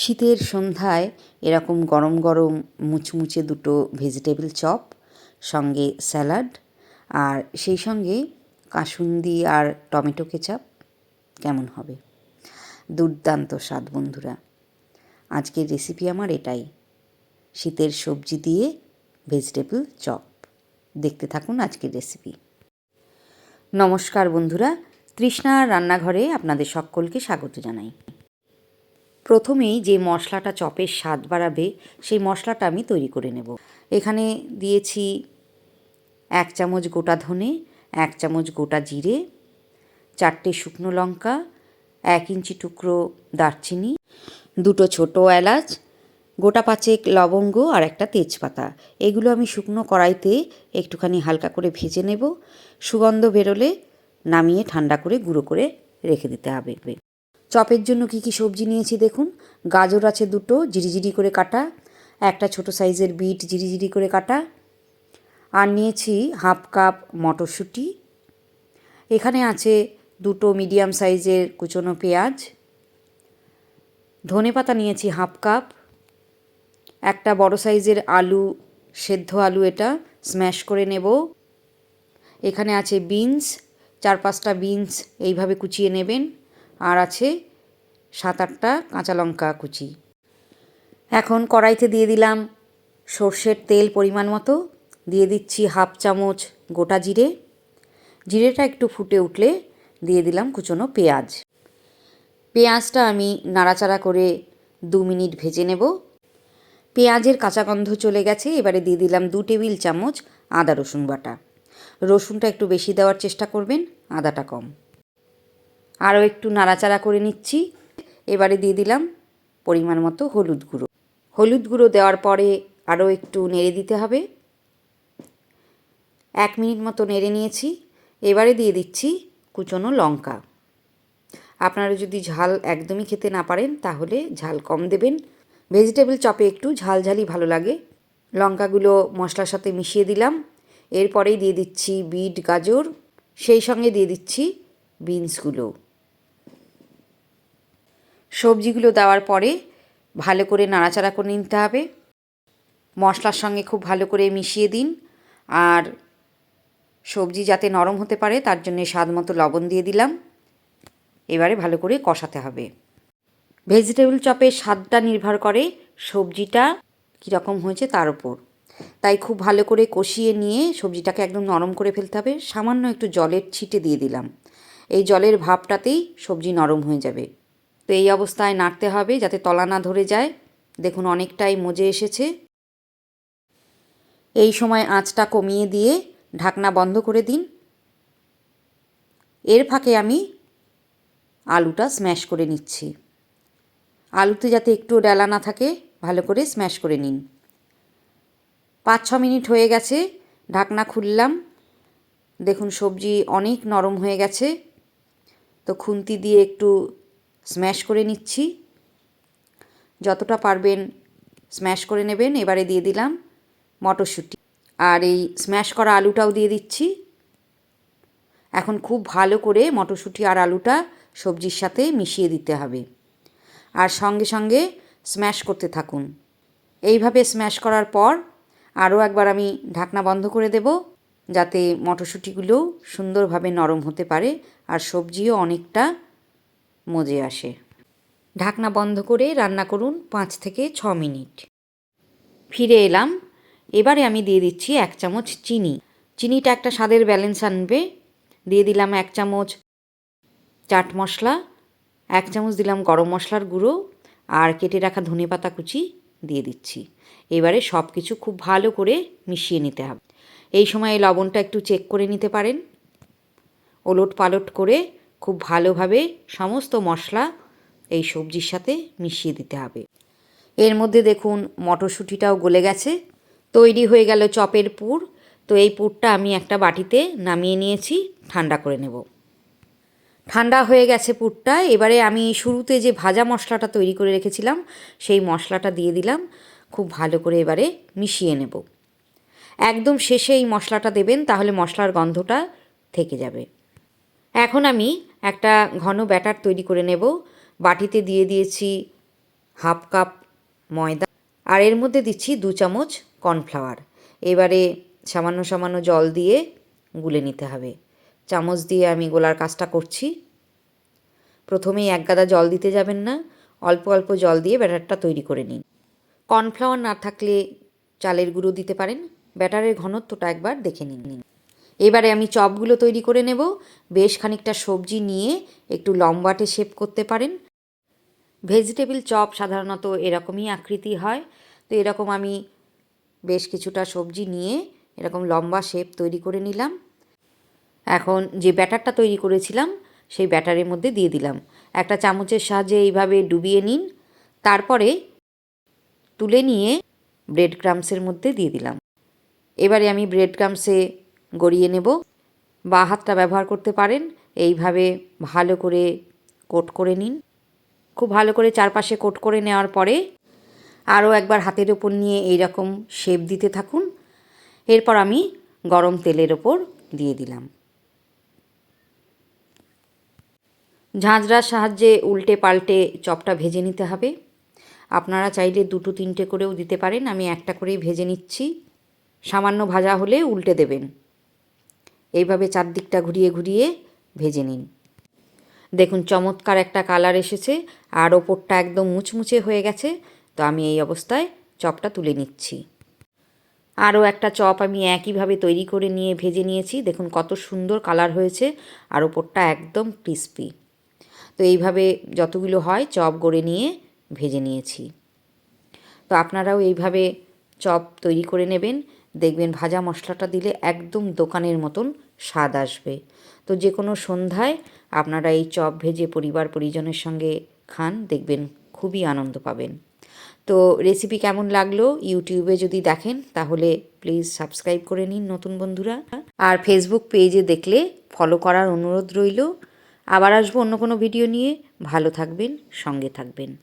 শীতের সন্ধ্যায় এরকম গরম গরম মুচমুচে দুটো ভেজিটেবল চপ, সঙ্গে স্যালাড, আর সেই সঙ্গে কাসুন্দি আর টমেটো কেচাপ। কেমন হবে? দুর্দান্ত স্বাদ, বন্ধুরা। আজকের রেসিপি আমার এটাই। শীতের সবজি দিয়ে ভেজিটেবল চপ। দেখতে থাকুন আজকের রেসিপি নমস্কার, বন্ধুরা। তৃষ্ণা রান্নাঘরে আপনাদের সকলকে স্বাগত জানাই। প্রথমেই যে মশলাটা চপের স্বাদ বাড়াবে, সেই মশলাটা আমি তৈরি করে নেব। এখানে দিয়েছি এক চামচ গোটা ধনে, এক চামচ গোটা জিরে, চারটে শুকনো লঙ্কা, এক ইঞ্চি টুকরো দারচিনি, দুটো ছোট এলাচ, গোটা পাঁচেক লবঙ্গ আর একটা তেজপাতা। এগুলো আমি শুকনো কড়াইতে একটুখানি হালকা করে ভেজে নেব। সুগন্ধ বেরোলে নামিয়ে ঠান্ডা করে গুঁড়ো করে রেখে দিতে হবে। চপের জন্য কি কি সবজি নিয়েছি দেখুন। গাজর আছে দুটো জিরিজিরি করে কাটা। একটা ছোট সাইজের বিট জিরিজিরি করে কাটা। আর নিয়েছি হাফ কাপ মটরশুঁটি। এখানে আছে দুটো মিডিয়াম সাইজের কুচনো পেঁয়াজ। ধনে পাতা নিয়েছি হাফ কাপ। একটা বড় সাইজের আলু, সেদ্ধ আলু এটা স্ম্যাশ করে নেব। এখানে আছে বিনস, চার পাঁচটা বিনস এইভাবে কুচিয়ে নেবেন। আর আছে সাত আটটা কাঁচা লঙ্কা কুচি। এখন কড়াইতে দিয়ে দিলাম সর্ষের তেল পরিমাণ মতো। দিয়ে দিচ্ছি হাফ চামচ গোটা জিরে। জিরেটা একটু ফুটে উঠলে দিয়ে দিলাম কুচনো পেঁয়াজ। পেঁয়াজটা আমি নাড়াচাড়া করে দু মিনিট ভেজে নেব। পেঁয়াজের কাঁচা গন্ধ চলে গেছে, এবারে দিয়ে দিলাম দু টেবিল চামচ আদা রসুন বাটা। রসুনটা একটু বেশি দেওয়ার চেষ্টা করবেন, আদাটা কম। আরও একটু নাড়াচাড়া করে নিচ্ছি। এবারে দিয়ে দিলাম পরিমাণ মতো হলুদ গুঁড়ো। হলুদ গুঁড়ো দেওয়ার পরে আরও একটু নেড়ে দিতে হবে। এক মিনিট মতো নেড়ে নিয়েছি। এবারে দিয়ে দিচ্ছি কুচনো লঙ্কা। আপনারা যদি ঝাল একদমই খেতে না পারেন, তাহলে ঝাল কম দেবেন। ভেজিটেবল চপে একটু ঝালঝালি ভালো লাগে। লঙ্কাগুলো মশলার সাথে মিশিয়ে দিলাম। এরপরেই দিয়ে দিচ্ছি বিট গাজর। সেই সঙ্গে দিয়ে দিচ্ছি বিনসগুলো। সবজিগুলো দেওয়ার পরে ভালো করে নাড়াচাড়া করে নিতে হবে। মশলার সঙ্গে খুব ভালো করে মিশিয়ে দিন। আর সবজি যাতে নরম হতে পারে, তার জন্য স্বাদ মতো লবণ দিয়ে দিলাম। এবারে ভালো করে কষাতে হবে। ভেজিটেবল চপের স্বাদটা নির্ভর করে সবজিটা কীরকম হয়েছে তার উপর। তাই খুব ভালো করে কষিয়ে নিয়ে সবজিটাকে একদম নরম করে ফেলতে হবে। সামান্য একটু জলের ছিটে দিয়ে দিলাম। এই জলের ভাবটাতেই সবজি নরম হয়ে যাবে। তো এই অবস্থায় নাড়তে হবে যাতে তলা না ধরে যায়। দেখুন, অনেকটাই মজে এসেছে। এই সময় আঁচটা কমিয়ে দিয়ে ঢাকনা বন্ধ করে দিন। এর ফাঁকে আমি আলুটা স্ম্যাশ করে নিচ্ছি। আলুতে যাতে একটু ডালা না থাকে, ভালো করে স্ম্যাশ করে নিন। পাঁচ ছ মিনিট হয়ে গেছে, ঢাকনা খুললাম। দেখুন, সবজি অনেক নরম হয়ে গেছে। তো খুন্তি দিয়ে একটু স্ম্যাশ করে নিচ্ছি। যতটা পারবেন স্ম্যাশ করে নেবেন। এবারে দিয়ে দিলাম মটরশুঁটি। আর এই স্ম্যাশ করা আলুটাও দিয়ে দিচ্ছি। এখন খুব ভালো করে মটরশুঁটি আর আলুটা সবজির সাথে মিশিয়ে দিতে হবে। আর সঙ্গে সঙ্গে স্ম্যাশ করতে থাকুন। এইভাবে স্ম্যাশ করার পর আরও একবার আমি ঢাকনা বন্ধ করে দেব, যাতে মটরশুঁটিগুলো সুন্দরভাবে নরম হতে পারে আর সবজিও অনেকটা মজে আসে। ঢাকনা বন্ধ করে রান্না করুন পাঁচ থেকে ছ মিনিট। ফিরে এলাম। এবারে আমি দিয়ে দিচ্ছি এক চামচ চিনি। চিনিটা একটা স্বাদের ব্যালেন্স আনবে। দিয়ে দিলাম এক চামচ চাট মশলা, এক চামচ দিলাম গরম মশলার গুঁড়ো আর কেটে রাখা ধনে পাতা কুচি দিয়ে দিচ্ছি। এবারে সব কিছু খুব ভালো করে মিশিয়ে নিতে হবে। এই সময় লবণটা একটু চেক করে নিতে পারেন। ওলট পালট করে খুব ভালোভাবে সমস্ত মশলা এই সবজির সাথে মিশিয়ে দিতে হবে। এর মধ্যে দেখুন মটরশুঁটিটাও গলে গেছে। তৈরি হয়ে গেল চপের পুর। তো এই পুরটা আমি একটা বাটিতে নামিয়ে নিয়েছি, ঠান্ডা করে নেব। ঠান্ডা হয়ে গেছে পুরটা। এবারে আমি শুরুতে যে ভাজা মশলাটা তৈরি করে রেখেছিলাম, সেই মশলাটা দিয়ে দিলাম। খুব ভালো করে এবারে মিশিয়ে নেব। একদম শেষে এই মশলাটা দেবেন, তাহলে মশলার গন্ধটা থেকে যাবে। এখন আমি একটা ঘন ব্যাটার তৈরি করে নেব। বাটিতে দিয়ে দিয়েছি হাফ কাপ ময়দা আর এর মধ্যে দিচ্ছি দু চামচ কর্নফ্লাওয়ার। এবারে সামান্য সামান্য জল দিয়ে গুলে নিতে হবে। চামচ দিয়ে আমি গোলার কাজটা করছি। প্রথমেই এক গাদা জল দিতে যাবেন না, অল্প অল্প জল দিয়ে ব্যাটারটা তৈরি করে নিন। কর্নফ্লাওয়ার না থাকলে চালের গুঁড়ো দিতে পারেন। ব্যাটারের ঘনত্বটা একবার দেখে নিন। এবারে আমি চপগুলো তৈরি করে নেব। বেশ খানিকটা সবজি নিয়ে একটু লম্বাটে শেপ করতে পারেন। ভেজিটেবল চপ সাধারণত এরকমই আকৃতি হয়। তো এরকম আমি বেশ কিছুটা সবজি নিয়ে এরকম লম্বা শেপ তৈরি করে নিলাম। এখন যে ব্যাটারটা তৈরি করেছিলাম, সেই ব্যাটারের মধ্যে দিয়ে দিলাম। একটা চামচের সাহায্যে এইভাবে ডুবিয়ে নিন। তারপরে তুলে নিয়ে ব্রেড ক্রামসের মধ্যে দিয়ে দিলাম। এবারে আমি ব্রেড ক্রামসে গড়িয়ে নেব। বা হাতটা ব্যবহার করতে পারেন, এইভাবে ভালো করে কোট করে নিন। খুব ভালো করে চারপাশে কোট করে নেওয়ার পরে আরও একবার হাতের ওপর নিয়ে এই রকম শেপ দিতে থাকুন। এরপর আমি গরম তেলের ওপর দিয়ে দিলাম। ঝাঁঝরার সাহায্যে উল্টে পাল্টে চপটা ভেজে নিতে হবে। আপনারা চাইলে দুটো তিনটে করেও দিতে পারেন, আমি একটা করেই ভেজে নিচ্ছি। সামান্য ভাজা হলে উল্টে দেবেন। এইভাবে চারদিকটা ঘুরিয়ে ঘুরিয়ে ভেজে নিন। দেখুন, চমৎকার একটা কালার এসেছে আর ওপরটা একদম মুচমুচে হয়ে গেছে, তো আমি এই অবস্থায় চপটা তুলে নিচ্ছি। আরও একটা চপ আমি একইভাবে তৈরি করে নিয়ে ভেজে নিয়েছি। দেখুন, কত সুন্দর কালার হয়েছে আর ওপরটা একদম ক্রিস্পি। তো এইভাবে যতগুলো হয় চপ গড়ে নিয়ে ভেজে নিয়েছি। তো আপনারাও এইভাবে চপ তৈরি করে নেবেন। দেখবেন ভাজা মশলাটা দিলে একদম দোকানের মতন স্বাদ আসবে। তো যে কোনো সন্ধ্যায় আপনারা এই চপ ভেজে পরিবার পরিজনের সঙ্গে খান, দেখবেন খুবই আনন্দ পাবেন। তো রেসিপি কেমন লাগল ইউটিউবে যদি দেখেন, তাহলে প্লিজ সাবস্ক্রাইব করে নিন নতুন বন্ধুরা। আর ফেসবুক পেজে দেখলে ফলো করার অনুরোধ রইল। আবার আসব অন্য কোনো ভিডিও নিয়ে। ভালো থাকবেন, সঙ্গে থাকবেন।